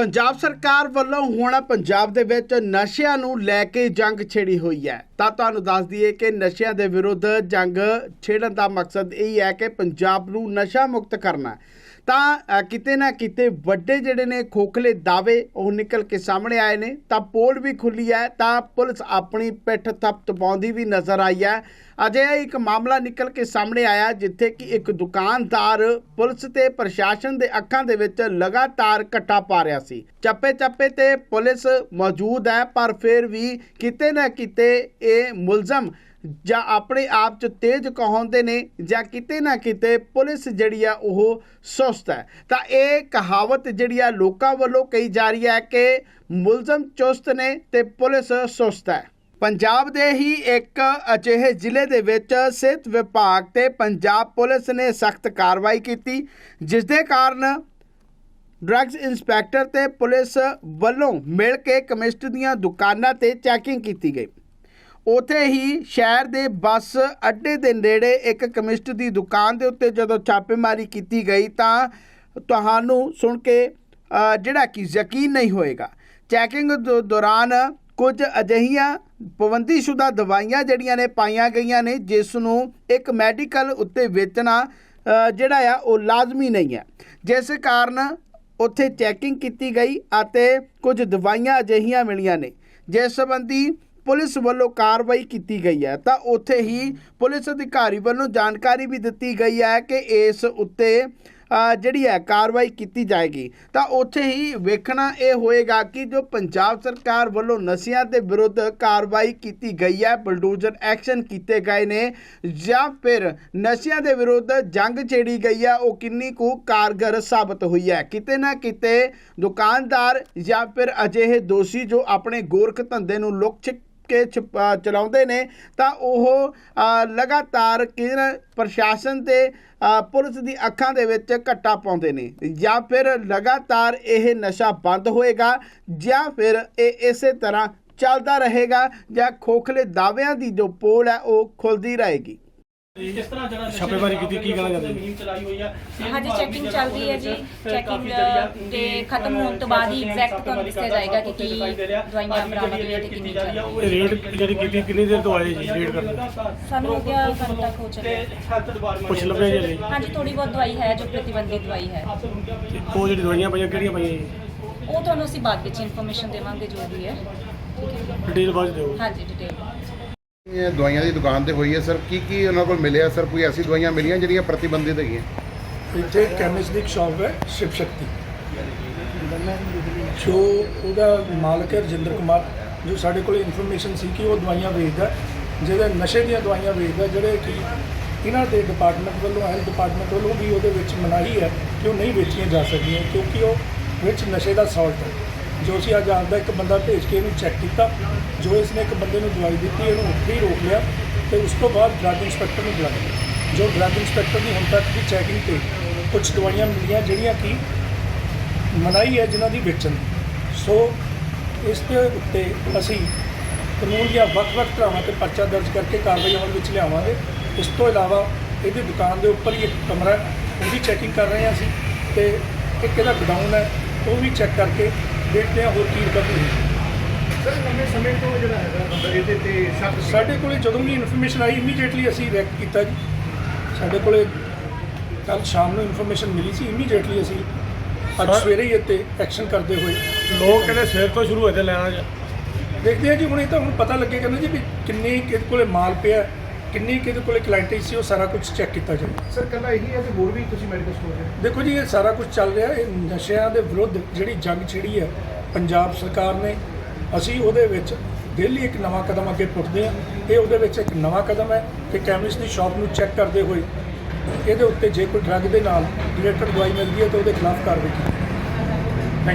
ਪੰਜਾਬ ਸਰਕਾਰ ਵੱਲੋਂ ਹੁਣ ਪੰਜਾਬ ਦੇ ਵਿੱਚ ਨਸ਼ਿਆਂ ਨੂੰ ਲੈ ਕੇ ਜੰਗ ਛੇੜੀ ਹੋਈ ਹੈ। ਤਾਂ ਤੁਹਾਨੂੰ ਦੱਸ ਦਈਏ ਕਿ ਨਸ਼ਿਆਂ ਦੇ ਵਿਰੁੱਧ ਜੰਗ ਛੇੜਨ ਦਾ ਮਕਸਦ ਇਹ ਹੈ ਕਿ ਪੰਜਾਬ ਨੂੰ ਨਸ਼ਾ ਮੁਕਤ ਕਰਨਾ ਤਾਂ ਕਿਤੇ ਨਾ ਕਿਤੇ ਵੱਡੇ ਜਿਹੜੇ ਨੇ ਖੋਖਲੇ ਦਾਅਵੇ ਉਹ ਨਿਕਲ ਕੇ ਸਾਹਮਣੇ ਆਏ ਨੇ। ਤਾਂ ਪੋਲ ਵੀ ਖੁੱਲੀ ਹੈ, ਤਾਂ ਪੁਲਿਸ ਆਪਣੀ ਪਿੱਠ ਥੱਪ ਪਾਉਂਦੀ ਵੀ ਨਜ਼ਰ ਆਈ ਹੈ। ਅਜਿਹਾ ਇੱਕ ਮਾਮਲਾ ਨਿਕਲ ਕੇ ਸਾਹਮਣੇ ਆਇਆ, ਜਿੱਥੇ ਕਿ ਇੱਕ ਦੁਕਾਨਦਾਰ ਪੁਲਿਸ ਤੇ ਪ੍ਰਸ਼ਾਸਨ ਦੇ ਅੱਖਾਂ ਦੇ ਵਿੱਚ ਲਗਾਤਾਰ ਘੱਟਾ ਪਾ ਰਿਹਾ ਸੀ। ਚੱਪੇ ਚੱਪੇ ਤੇ ਪੁਲਿਸ ਮੌਜੂਦ ਹੈ, ਪਰ ਫਿਰ ਵੀ ਕਿਤੇ ਨਾ ਕਿਤੇ ਇਹ ਮੁਲਜ਼ਮ ਜਾਂ ਆਪਣੇ ਆਪ ਚ ਤੇਜ਼ ਕਹਾਉਂਦੇ ਨੇ ਜਾਂ ਕਿਤੇ ਨਾ ਕਿਤੇ ਪੁਲਿਸ ਜਿਹੜੀ ਆ ਉਹ ਸੁਸਤ ਹੈ। ਤਾਂ ਇਹ ਕਹਾਵਤ ਜਿਹੜੀ ਆ ਲੋਕਾਂ ਵੱਲੋਂ ਕਹੀ ਜਾ ਰਹੀ ਹੈ ਕਿ ਮੁਲਜ਼ਮ ਚੁਸਤ ਨੇ ਤੇ ਪੁਲਿਸ ਸੁਸਤ ਹੈ। ਪੰਜਾਬ ਦੇ ਹੀ ਇੱਕ ਅਜਿਹੇ ਜ਼ਿਲ੍ਹੇ ਦੇ ਵਿੱਚ ਸਿਹਤ ਵਿਭਾਗ ਤੇ ਪੰਜਾਬ ਪੁਲਿਸ ਨੇ ਸਖਤ ਕਾਰਵਾਈ ਕੀਤੀ, ਜਿਸ ਦੇ ਕਾਰਨ ਡਰੱਗਸ ਇੰਸਪੈਕਟਰ ਤੇ ਪੁਲਿਸ ਵੱਲੋਂ ਮਿਲ ਕੇ ਕੈਮਿਸਟ ਦੀਆਂ ਦੁਕਾਨਾਂ ਤੇ ਚੈਕਿੰਗ ਕੀਤੀ ਗਈ। ਉਥੇ ਹੀ ਸ਼ਹਿਰ ਦੇ ਬੱਸ ਅੱਡੇ ਦੇ ਨੇੜੇ ਇੱਕ ਕਮਿਸਟ ਦੀ ਦੁਕਾਨ ਦੇ ਉੱਤੇ ਜਦੋਂ ਛਾਪੇਮਾਰੀ ਕੀਤੀ ਗਈ ਤਾਂ ਤੁਹਾਨੂੰ ਸੁਣ ਕੇ ਜਿਹੜਾ ਕਿ ਯਕੀਨ ਨਹੀਂ ਹੋਏਗਾ। ਚੈਕਿੰਗ ਦੌ- ਦੌਰਾਨ ਕੁਝ ਅਜਿਹੀਆਂ ਪਾਬੰਦੀਸ਼ੁਦਾ ਦਵਾਈਆਂ ਜਿਹੜੀਆਂ ਨੇ ਪਾਈਆਂ ਗਈਆਂ ਨੇ, ਜਿਸ ਨੂੰ ਇੱਕ ਮੈਡੀਕਲ ਉੱਤੇ ਵੇਚਣਾ ਜਿਹੜਾ ਆ ਉਹ ਲਾਜ਼ਮੀ ਨਹੀਂ ਹੈ। ਜਿਸ ਕਾਰਨ ਉੱਥੇ ਚੈਕਿੰਗ ਕੀਤੀ ਗਈ ਅਤੇ ਕੁਝ ਦਵਾਈਆਂ ਅਜਿਹੀਆਂ ਮਿਲੀਆਂ ਨੇ। ਜਿਸ ਸੰਬੰਧੀ ਪੁਲਿਸ ਵੱਲੋਂ ਕਾਰਵਾਈ ਕੀਤੀ ਗਈ ਹੈ। ਤਾਂ ਉੱਥੇ ਹੀ ਪੁਲਿਸ ਅਧਿਕਾਰੀ ਵੱਲੋਂ ਜਾਣਕਾਰੀ ਵੀ ਦਿੱਤੀ ਗਈ ਹੈ ਕਿ ਇਸ ਉੱਤੇ ਜਿਹੜੀ ਹੈ, ਕਾਰਵਾਈ ਕੀਤੀ ਜਾਏਗੀ। ਤਾਂ ਉੱਥੇ ਹੀ ਵੇਖਣਾ ਇਹ ਹੋਏਗਾ ਕਿ ਜੋ ਪੰਜਾਬ ਸਰਕਾਰ ਵੱਲੋਂ ਨਸ਼ਿਆਂ ਦੇ ਵਿਰੁੱਧ ਕਾਰਵਾਈ ਕੀਤੀ ਗਈ ਹੈ, ਬਲਡੋਜ਼ਰ ਐਕਸ਼ਨ ਕੀਤੇ ਗਏ ਨੇ, ਜਾਂ ਫਿਰ ਨਸ਼ਿਆਂ ਦੇ ਵਿਰੁੱਧ ਜੰਗ ਛੇੜੀ ਗਈ ਹੈ, ਉਹ ਕਿੰਨੀ ਕੁ ਕਾਰਗਰ ਸਾਬਤ ਹੋਈ ਹੈ। ਕਿਤੇ ਨਾ ਕਿਤੇ ਦੁਕਾਨਦਾਰ ਜਾਂ ਫਿਰ ਅਜਿਹੇ ਦੋਸ਼ੀ ਜੋ ਆਪਣੇ ਗੋਰਖ ਧੰਦੇ ਨੂੰ ਲੁਕ ਛਿਪ ਕੇ ਚਲਾਉਂਦੇ ਨੇ, ਤਾਂ ਉਹ ਲਗਾਤਾਰ ਕੇਂਦਰ ਪ੍ਰਸ਼ਾਸਨ ਤੇ ਪੁਲਿਸ ਦੀ ਅੱਖਾਂ ਦੇ ਵਿੱਚ ਘੱਟਾ ਪਾਉਂਦੇ ਨੇ। ਜਾਂ ਫਿਰ ਲਗਾਤਾਰ ਇਹ ਨਸ਼ਾ ਬੰਦ ਹੋਏਗਾ, ਜਾਂ ਫਿਰ ਇਹ ਇਸੇ ਤਰ੍ਹਾਂ ਚੱਲਦਾ ਰਹੇਗਾ, ਜਾਂ ਖੋਖਲੇ ਦਾਅਵਿਆਂ ਦੀ ਜੋ ਪੋਲ ਹੈ ਉਹ ਖੁੱਲਦੀ ਰਹੇਗੀ। ਇਸ ਤਰ੍ਹਾਂ ਜਿਹੜਾ ਛਾਪੇਮਾਰੀ ਦੇ ਕੀਤੀ, ਕੀ ਕਹਿਣਾ ਚਾਹੁੰਦੇ? ਮੁਹਿੰਮ ਚਲਾਈ ਹੋਈ ਆ ਹਾਂਜੀ ਚੈਕਿੰਗ ਚੱਲ ਰਹੀ ਹੈ ਜੀ ਚੈਕਿੰਗ ਤੇ ਖਤਮ ਹੋਣ ਤੋਂ ਬਾਅਦ ਹੀ ਐਗਜ਼ੈਕਟ ਤੁਹਾਨੂੰ ਦੱਸਿਆ ਜਾਏਗਾ ਕਿ ਕੀ ਦਵਾਈਆਂ ਬਰਾਮਦ ਹੋਈਆਂ ਤੇ ਕਿੰਨੀ ਚੱਲ ਰਹੀ ਇਹ ਰੇਡ ਜਿਹੜੀ ਕੀਤੀ ਕਿੰਨੀ ਦੇਰ ਤੋਂ ਆਏ ਜੀ ਰੇਡ ਕਰਨ? ਸਾਨੂੰ ਹੋ ਗਿਆ ਘੰਟਾ ਹੋ ਚੱਲਿਆ ਹੈਲਥ ਡਿਪਾਰਟਮੈਂਟ ਕੁਛ ਲੱਭਿਆ ਜੀ ਹਾਂਜੀ ਥੋੜੀ ਬਹੁਤ ਦਵਾਈ ਹੈ ਜੋ ਪ੍ਰਤੀਬੰਧਿਤ ਦਵਾਈ ਹੈ। ਉਹ ਜਿਹੜੀ ਦਵਾਈਆਂ ਪਈਆਂ ਕਿਹੜੀਆਂ ਪਈਆਂ ਜੀ? ਉਹ ਤੁਹਾਨੂੰ ਅਸੀਂ ਬਾਅਦ ਵਿੱਚ ਇਨਫੋਰਮੇਸ਼ਨ ਦੇਵਾਂਗੇ ਜੋ ਵੀ ਹੈ। ਡਿਟੇਲ ਬਾਅਦ 'ਚ ਦਿਓ। ਹਾਂਜੀ ਡਿਟੇਲ ਇਹ ਦਵਾਈਆਂ ਦੀ ਦੁਕਾਨ ਤੇ ਹੋਈ ਹੈ, ਸਰ। ਕੀ ਕੀ ਉਹਨਾਂ ਕੋਲ ਮਿਲਿਆ, ਸਰ? ਕੋਈ ਐਸੀ ਦਵਾਈਆਂ ਮਿਲੀਆਂ ਜਿਹੜੀਆਂ ਪ੍ਰਤੀਬੰਧਿਤ ਹੈਗੀਆਂ? ਇੱਥੇ ਕੈਮਿਸਟ ਦੀ ਇੱਕ ਸ਼ਾਪ ਹੈ, ਸ਼ਿਵ ਸ਼ਕਤੀ। ਜੋ ਉਹਦਾ ਮਾਲਕ ਹੈ ਰਜਿੰਦਰ ਕੁਮਾਰ, ਜੋ ਸਾਡੇ ਕੋਲ ਇਨਫੋਰਮੇਸ਼ਨ ਸੀ ਕਿ ਉਹ ਦਵਾਈਆਂ ਵੇਚਦਾ ਜਿਹਦੇ ਨਸ਼ੇ ਦੀਆਂ ਦਵਾਈਆਂ ਵੇਚਦਾ ਜਿਹੜੇ ਕਿ ਇਹਨਾਂ ਦੇ ਡਿਪਾਰਟਮੈਂਟ ਵੱਲੋਂ ਹੈਲਥ ਡਿਪਾਰਟਮੈਂਟ ਵੱਲੋਂ ਵੀ ਉਹਦੇ ਵਿੱਚ ਮਨਾਹੀ ਹੈ ਕਿ ਉਹ ਨਹੀਂ ਵੇਚੀਆਂ ਜਾ ਸਕਦੀਆਂ, ਕਿਉਂਕਿ ਉਹ ਵਿੱਚ ਨਸ਼ੇ ਦਾ ਸਾਲਟ ਹੈ। ਜੋ ਅਸੀਂ ਅੱਜ ਆਪਦਾ ਇੱਕ ਬੰਦਾ ਭੇਜ ਕੇ ਇਹਨੂੰ ਚੈੱਕ ਕੀਤਾ। ਜੋ ਇਸਨੇ ਇੱਕ ਬੰਦੇ ਨੂੰ ਦਵਾਈ ਦਿੱਤੀ, ਇਹਨੂੰ ਉੱਥੇ ਹੀ ਰੋਕ ਲਿਆ ਤੇ ਉਸ ਤੋਂ ਬਾਅਦ ਡਰੱਗ ਇੰਸਪੈਕਟਰ ਨੂੰ ਬੁਲਾਇਆ। ਜੋ ਡਰੱਗ ਇੰਸਪੈਕਟਰ ਦੀ ਹੁਣ ਤੱਕ ਦੀ ਚੈਕਿੰਗ ਤੇ ਕੁਝ ਦਵਾਈਆਂ ਮਿਲੀਆਂ ਜਿਹੜੀਆਂ ਕਿ ਮਨਾਹੀ ਹੈ ਜਿਨ੍ਹਾਂ ਦੀ ਵੇਚਣ ਦੀ। ਸੋ ਇਸ ਦੇ ਉੱਤੇ ਅਸੀਂ ਕਾਨੂੰਨ ਦੀਆਂ ਵੱਖ-ਵੱਖ ਧਾਰਾਵਾਂ ਤੇ ਪਰਚਾ ਦਰਜ ਕਰਕੇ ਕਾਰਵਾਈ ਅਮਲ ਵਿੱਚ ਲਿਆਵਾਂਗੇ। ਇਸ ਤੋਂ ਇਲਾਵਾ ਇਹਦੀ ਦੁਕਾਨ ਦੇ ਉੱਪਰ ਹੀ ਇੱਕ ਕਮਰਾ ਉਹਦੀ ਚੈਕਿੰਗ ਕਰ ਰਹੇ ਹਾਂ ਅਸੀਂ ਤੇ ਇੱਕ ਇਹਦਾ ਗਡਾਊਨ ਹੈ, ਉਹ ਵੀ ਚੈੱਕ ਕਰਕੇ ਦੇਖਦੇ ਹਾਂ ਹੋਰ ਕੀ ਰਿਕਵਰੀ ਹੋਈ ਸਰ ਲੰਬੇ ਸਮੇਂ ਤੋਂ ਜਿਹੜਾ ਹੈਗਾ ਇਹਦੇ ਤੇ ਸ਼ੱਕ। ਸਾਡੇ ਕੋਲੇ ਜਦੋਂ ਵੀ ਇਨਫੋਰਮੇਸ਼ਨ ਆਈ ਇਮੀਡੀਏਟਲੀ ਅਸੀਂ ਰੈਕ ਕੀਤਾ ਜੀ। ਸਾਡੇ ਕੋਲੇ ਕੱਲ ਸ਼ਾਮ ਨੂੰ ਇਨਫੋਰਮੇਸ਼ਨ ਮਿਲੀ ਸੀ ਇਮੀਡੀਏਟਲੀ ਅਸੀਂ ਅੱਜ ਸਵੇਰੇ ਹੀ ਇੱਥੇ ਐਕਸ਼ਨ ਕਰਦੇ ਹੋਏ ਲੋਕ ਕਹਿੰਦੇ ਸਵੇਰ ਤੋਂ ਸ਼ੁਰੂ ਹੋਏ ਤੇ ਲੈਣਾ ਜੀ। ਦੇਖਦੇ ਹਾਂ ਜੀ ਹੁਣ ਇਹ ਤਾਂ ਹੁਣ ਪਤਾ ਲੱਗੇਗਾ ਨਾ ਜੀ ਵੀ ਕਿੰਨੀ ਕਿਹਦੇ ਕੋਲੇ ਮਾਲ ਪਿਆ। ਕਿੰਨੀ ਕਿਹਦੇ ਕੋਲੇ ਕਲਾਇੰਟੇਜ ਸੀ ਉਹ ਸਾਰਾ ਕੁਝ ਚੈੱਕ ਕੀਤਾ ਜਾਏ ਸਰ ਕੱਲਾ ਇਹੀ ਹੈ ਕਿ ਹੋਰ ਵੀ ਤੁਸੀਂ ਮੈਡੀਕਲ ਸਟੋਰ ਹੈ? ਦੇਖੋ ਜੀ ਇਹ ਸਾਰਾ ਕੁਝ ਚੱਲ ਰਿਹਾ ਇਹ ਨਸ਼ਿਆਂ ਦੇ ਵਿਰੁੱਧ ਜਿਹੜੀ ਜੰਗ ਛਿੜੀ ਹੈ ਪੰਜਾਬ ਸਰਕਾਰ ਨੇ ਅਸੀਂ ਉਹਦੇ ਵਿੱਚ ਡੇਲੀ ਇੱਕ ਨਵਾਂ ਕਦਮ ਅੱਗੇ ਪੁੱਟਦੇ ਹਾਂ। ਇਹ ਉਹਦੇ ਵਿੱਚ ਇੱਕ ਨਵਾਂ ਕਦਮ ਹੈ ਕਿ ਕੈਮਿਸਟ ਦੀ ਸ਼ਾਪ ਨੂੰ ਚੈੱਕ ਕਰਦੇ ਹੋਏ ਇਹਦੇ ਉੱਤੇ ਜੇ ਕੋਈ ਡਰੱਗ ਦੇ ਨਾਲ ਰਿਲੇਟਡ ਦਵਾਈ ਮਿਲਦੀ ਹੈ ਤਾਂ ਉਹਦੇ ਖਿਲਾਫ ਕਾਰਵਾਈ ਕੀਤੀ